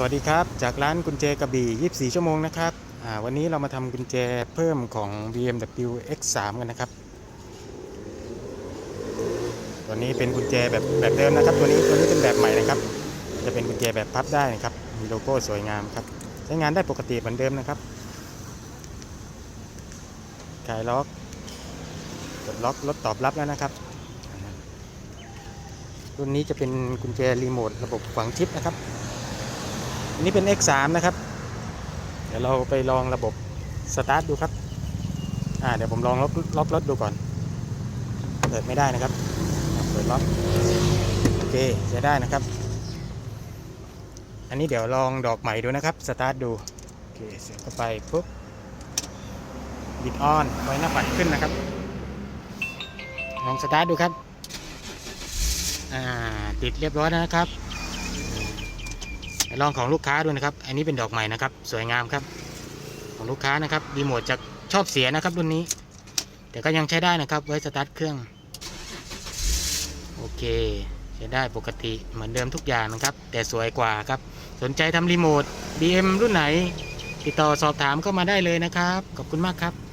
สวัสดีครับ จากร้านกุญแจกระบี่ 24 ชั่วโมงนะครับวันนี้เรามาทำกุญแจเพิ่มของ BMW X3 กันนะครับ ตัวนี้เป็นกุญแจแบบแบบเดิมนะครับ ตัวนี้ตัวนี้เป็นแบบใหม่นะครับ จะเป็นกุญแจแบบพับได้นะครับ มีโลโก้สวยงามครับ ใช้งานได้ปกติเหมือนเดิมนะครับคลายล็อกกดล็อกรถตอบรับแล้วนะครับ รุ่นนี้จะเป็นกุญแจรีโมทระบบฝังชิปนะครับ อันนี้เป็น X3 นะครับ เดี๋ยวเราไปลองระบบสตาร์ทดูครับ อ่าเดี๋ยวผมลองล็อกล็อกรถดูก่อน เปิดไม่ได้นะครับ เปิดล็อก โอเคใช้ได้นะครับ อันนี้เดี๋ยวลองดอกใหม่ดูนะครับ สตาร์ทดู โอเคเสียบเข้าไปปุ๊บบิดออนไว้หน้าปัดขึ้นนะครับ ลองสตาร์ทดูครับ อ่า ติดเรียบร้อยนะครับ ลองของลูกค้าดูนะครับ อันนี้เป็นดอกใหม่นะครับ สวยงามครับ ของลูกค้านะครับรีโมทจะชอบเสียนะครับรุ่นนี้ แต่ก็ยังใช้ได้นะครับ ไว้สตาร์ทเครื่อง โอเคใช้ได้ปกติเหมือนเดิมทุกอย่างนะครับ แต่สวยกว่าครับ สนใจทำรีโมท BM รุ่นไหน ติดต่อสอบถามเข้ามาได้เลยนะครับ ขอบคุณมากครับ